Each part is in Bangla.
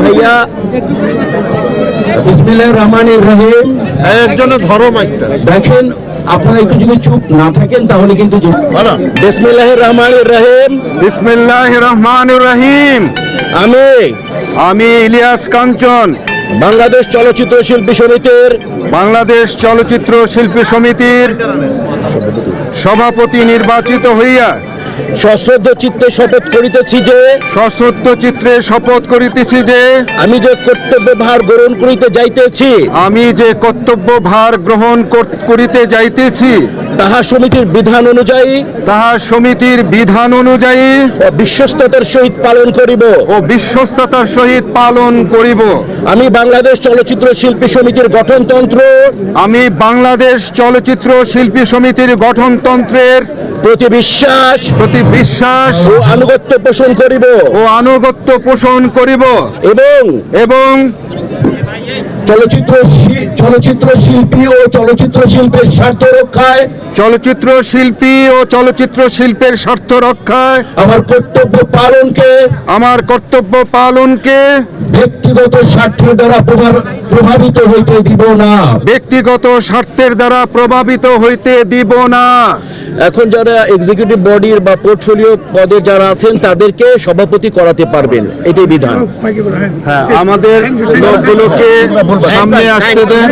ভাইয়া। বিসমিল্লাহ রহমান রহিম। একজনে ধরো মাইকটা। দেখেন আপনারা একটু যদি চুপ না থাকেন তাহলে কিন্তু বিসমিল্লাহ রহমান রহিম। বিসমিল্লাহ রহমান রহিম। আমি আমি ইলিয়াস কাঞ্চন। বাংলাদেশ চলচ্চিত্র শিল্পী সমিতির বাংলাদেশ চলচ্চিত্র শিল্পী সমিতির সভাপতি নির্বাচিত হইয়া সশ্রদ্ধ চিত্তে শপথ করিতেছি যে সশ্রদ্ধ চিত্রে শপথ করিতেছি যে আমি যে কর্তব্য ভার গ্রহণ করিতে যাইতেছি আমি যে কর্তব্য ভার গ্রহণ কর- করিতে যাইতেছি তাহা সমিতির বিধান অনুযায়ী তাহা সমিতির বিধান অনুযায়ী ও বিশ্বস্ততার সহিত পালন করিব। ও বিশ্বস্ততার সহিত পালন করিব। আমি বাংলাদেশ চলচ্চিত্র শিল্পী সমিতির গঠনতন্ত্র আমি বাংলাদেশ চলচ্চিত্র শিল্পী সমিতির গঠনতন্ত্রের প্রতি বিশ্বাস প্রতি বিশ্বাস ও আনুগত্য পোষণ করিব। ও আনুগত্য পোষণ করিব। এবং এবং চলচ্চিত্র চলচ্চিত্র শিল্পী ও চলচ্চিত্র শিল্পের স্বার্থ রক্ষায়। চলচ্চিত্র শিল্পী ও চলচ্চিত্র শিল্পের স্বার্থ রক্ষায়। আমার কর্তব্য পালনকে আমার কর্তব্য পালনকে ব্যক্তিগত স্বার্থের দ্বারা প্রভাব- প্রভাবিত হইতে দিব না। ব্যক্তিগত স্বার্থের দ্বারা প্রভাবিত হইতে দিব না। এখন যারা এক্সিকিউটিভ বডির বা পোর্টফোলিও পদে যারা আছেন তাদেরকে সভাপতি করাতে পারবেন। এটাই বিধান। হ্যাঁ আমাদের লোকগুলোকে সামনে আসতে দেন।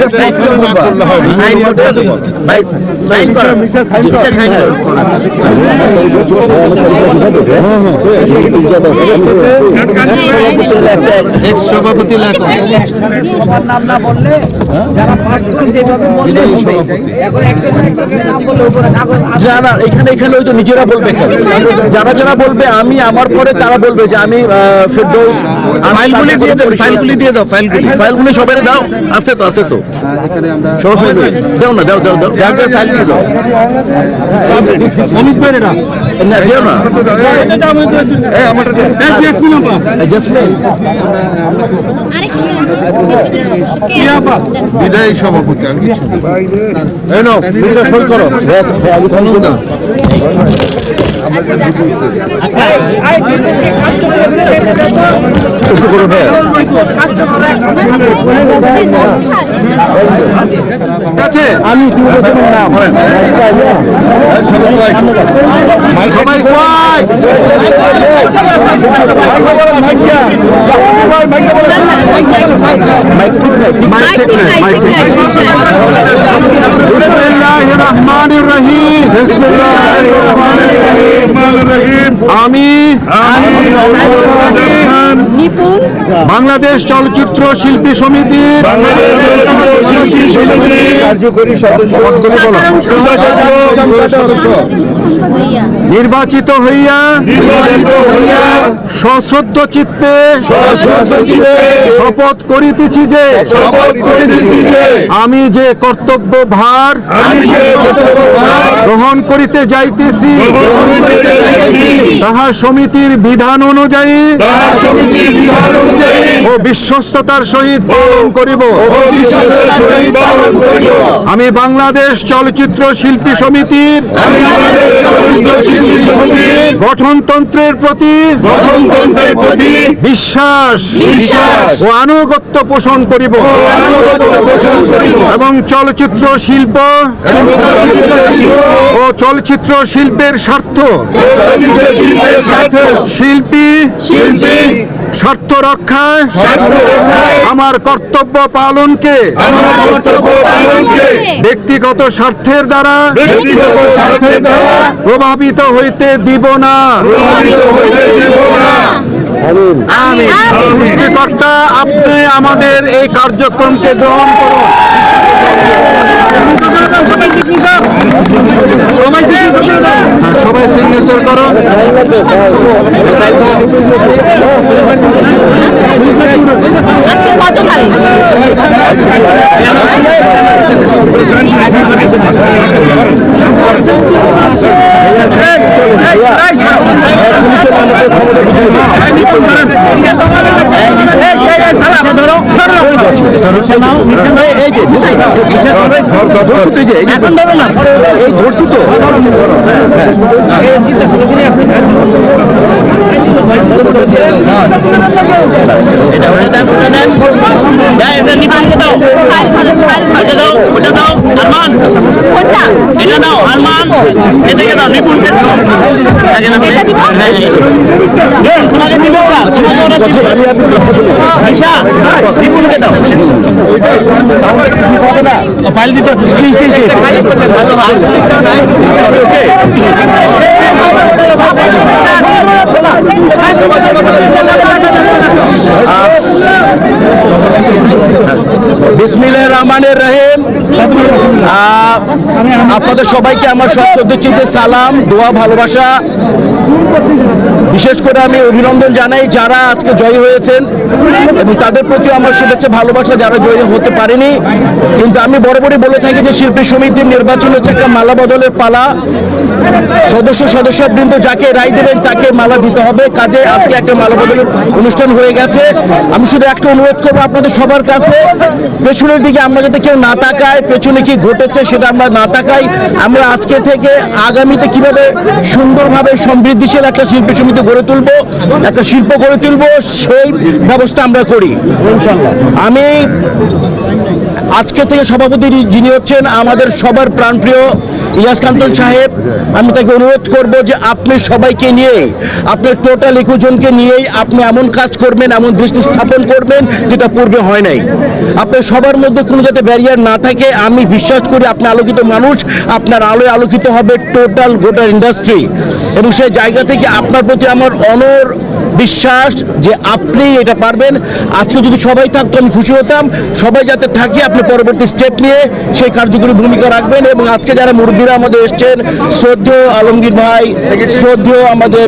সভাপতি লেখক। নাম না বললে যারা পাঁচ যেভাবে বললে এখন একটা নাম বললে উপরে কাগজ আসবে। না না এখানে এখানে হয়তো নিজেরা বলবে যারা যারা বলবে আমি আমার পরে তারা বলবে যে আমি ফেরদৌস ফাইলগুলি দিয়ে দাও ফাইলগুলি দিয়ে দাও ফাইলগুলি ফাইলগুলি সবাই দাও আছে তো আছে তো। সব দাও না দাও দাও দাও। যার যার ফাইল দিয়ে দাও। না দিও না। অ্যাডজাস্টমেন্ট বিদায়ী সভাপতি সই করো। আছে আমি সবাই মাইক ঠিক নাই মাইক ঠিক নাই বিসমিল্লাহির রহমানির রহিম বিসমিল্লাহির রহমানির রহিম। আমি নিপুণ। বাংলাদেশ চলচ্চিত্র শিল্পী সমিতি। কার্যকরী সদস্য। সদস্য নির্বাচিত হইয়া সশ্রদ্ধ চিত্তে শপথ করিতেছি যে আমি যে কর্তব্য ভার গ্রহণ করিতে যাইতেছি তাহা সমিতির বিধান অনুযায়ী ও বিশ্বস্ততার সহিত পালন করিব। আমি বাংলাদেশ চলচ্চিত্র শিল্পী সমিতির গঠনতন্ত্রের প্রতি বিশ্বাস ও আনুগত্য পোষণ করিব। এবং চলচ্চিত্র শিল্প ও চলচ্চিত্র শিল্পের স্বার্থ। শিল্পী স্বার্থ রক্ষায় আমার কর্তব্য পালনকে ব্যক্তিগত স্বার্থের দ্বারা প্রভাবিত হইতে দিব না। সৃষ্টিকর্তা আপনি আমাদের এই কার্যক্রমকে গ্রহণ করুন। হ্যাঁ, সবাই সিগনেচার করো। আজকে এই যে ধর্ষিত যে এই ধর্ষিত এটা দাও। আরমান। এদিকে দাও নিপুণকে। ফাইল দিতে প্লিজ ওকে বিসমিল্লাহ রহমানের রহিম। আপনাদের সবাইকে আমার সত্যি চিন্তে সালাম দোয়া ভালোবাসা। বিশেষ করে আমি অভিনন্দন জানাই যারা আজকে জয়ী হয়েছেন এবং তাদের প্রতি আমার শুভেচ্ছা, ভালোবাসা যারা জয়ী হতে পারেনি। কিন্তু আমি বরাবরই বলে থাকি যে শিল্পী সমিতির নির্বাচন হচ্ছে একটা মালা বদলের পালা। সদস্য, সদস্যবৃন্দ যাকে রায় দেবেন তাকে মালা দিতে হবে। কাজে আজকে একটা মালা বদলের অনুষ্ঠান হয়ে গেছে। আমি শুধু একটা অনুরোধ করব আপনাদের সবার কাছে। পেছনের দিকে আমরা যাতে কেউ না তাকায়, পেছনে কি ঘটেছে সেটা আমরা না তাকাই। আমরা আজকে থেকে আগামীতে কীভাবে সুন্দরভাবে সমৃদ্ধিশীল একটা শিল্প সমিতি গড়ে তুলবো একটা শিল্প গড়ে তুলবো সেই ব্যবস্থা আমরা করি। আমি আজকে থেকে সভাপতি যিনি হচ্ছেন আমাদের সবার প্রাণপ্রিয় ইলিয়াস কান্তন সাহেব, আমি তাকে অনুরোধ করব যে আপনি সবাইকে নিয়ে, আপনি টোটাল একুশজনকে নিয়েই আপনি এমন কাজ করবেন, এমন দৃষ্টি স্থাপন করবেন যেটা পূর্বে হয় নাই। আপনার সবার মধ্যে কোনো যাতে ব্যারিয়ার না থাকে, আমি বিশ্বাস করি আপনি আলোকিত মানুষ, আপনার আলোয় আলোকিত হবে টোটাল গোটা ইন্ডাস্ট্রি এবং সেই জায়গা থেকে আপনার প্রতি আমার অনর বিশ্বাস যে আপনি এটা পারবেন। আজকে যদি সবাই থাকতো, আমি খুশি হতাম। সবাই যাতে থাকে, আপনি পরবর্তী স্টেপ নিয়ে সেই কার্যকরী ভূমিকা রাখবেন এবং আজকে যারা মুরব্বীরা আমাদের এসছেন, শ্রদ্ধেয় আলমগীর ভাই, শ্রদ্ধেয় আমাদের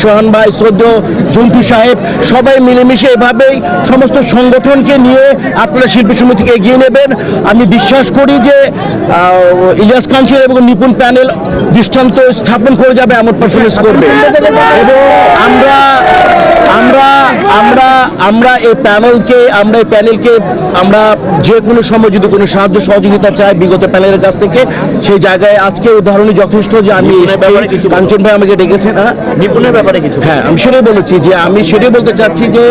সোহান ভাই, শ্রদ্ধেয় জন্টু সাহেব, সবাই মিলেমিশে এভাবেই সমস্ত সংগঠনকে নিয়ে আপনারা শিল্পী সমিতিকে এগিয়ে নেবেন। আমি বিশ্বাস করি যে ইলিয়াস কাঞ্চন এবং নিপুণ প্যানেল দৃষ্টান্ত স্থাপন করে যাবে, এমন পারফরমেন্স করবে। এবং আমরা আমরা আমরা আমরা এই প্যানেলকে আমরা এই প্যানেলকে আমরা যে কোনো সময় যদি কোনো সাহায্য সহযোগিতা চাই বিগত প্যানেলের কাছ থেকে সেই জায়গায় আজকে উদাহরণে যথেষ্ট যে আমি কাঞ্চন ভাই আমাকে ডেকেছেন হ্যাঁ? নিপুণের ব্যাপারে কিছু হ্যাঁ আমি সেটাই বলেছি যে আমি সেটাই বলতে চাচ্ছি যে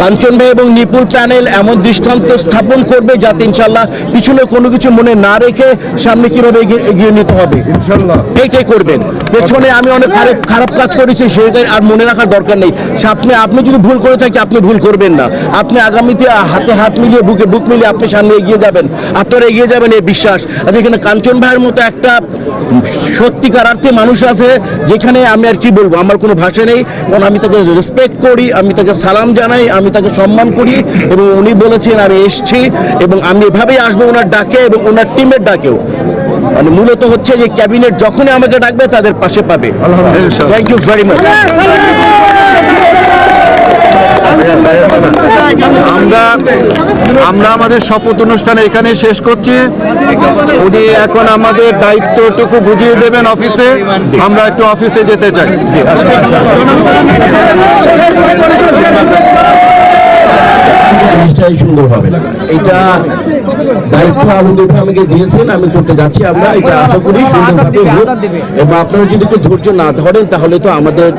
কাঞ্চন ভাই এবং নিপুল প্যানেল এমন দৃষ্টান্ত স্থাপন করবে যাতে ইনশাল্লাহ পিছনে কোনো কিছু মনে না রেখে সামনে কীভাবে এগিয়ে নিতে হবে? ইনশাল্লাহ। এইটাই করবেন। পেছনে আমি অনেক খারাপ খারাপ কাজ করেছি সেটাই আর মনে রাখার দরকার নেই। আপনি আপনি যদি ভুল করে থাকি আপনি ভুল করবেন না। আপনি আগামীতে হাতে হাত মিলিয়ে বুকে বুক মিলিয়ে আপনি সামনে এগিয়ে যাবেন। আপনারা এগিয়ে যাবেন এই বিশ্বাস। আচ্ছা এখানে কাঞ্চন ভাইয়ের মতো একটা সত্যিকার অর্থে মানুষ আছে যেখানে আমি আর কি বলব আমার কোনো ভাষা নেই। কারণ আমি তাকে রেসপেক্ট করি আমি তাকে সালাম জানাই আমি তাকে সম্মান করি এবং উনি বলেছেন আমি এসছি এবং আমি এভাবেই আসব ওনার ডাকে এবং ওনার টিমের ডাকেও। মানে মূলত হচ্ছে যে ক্যাবিনেট যখনই আমাকে ডাকবে তাদের পাশে পাবে। থ্যাংক ইউ ভেরি মাচ আমরা আমরা আমাদের শপথ অনুষ্ঠান এখানে শেষ করছি। উনি এখন আমাদের দায়িত্বটুকু বুঝিয়ে দেবেন অফিসে। আমরা একটু অফিসে যেতে চাই। জিনিসটাই সুন্দর হবে। এটা দায়িত্ব আনন্দ আমাকে দিয়েছেন, আমি করতে যাচ্ছি আমরা। এটা আশা করি সুন্দরভাবে এবং আপনারা যদি একটু ধৈর্য না ধরেন, তাহলে তো আমাদের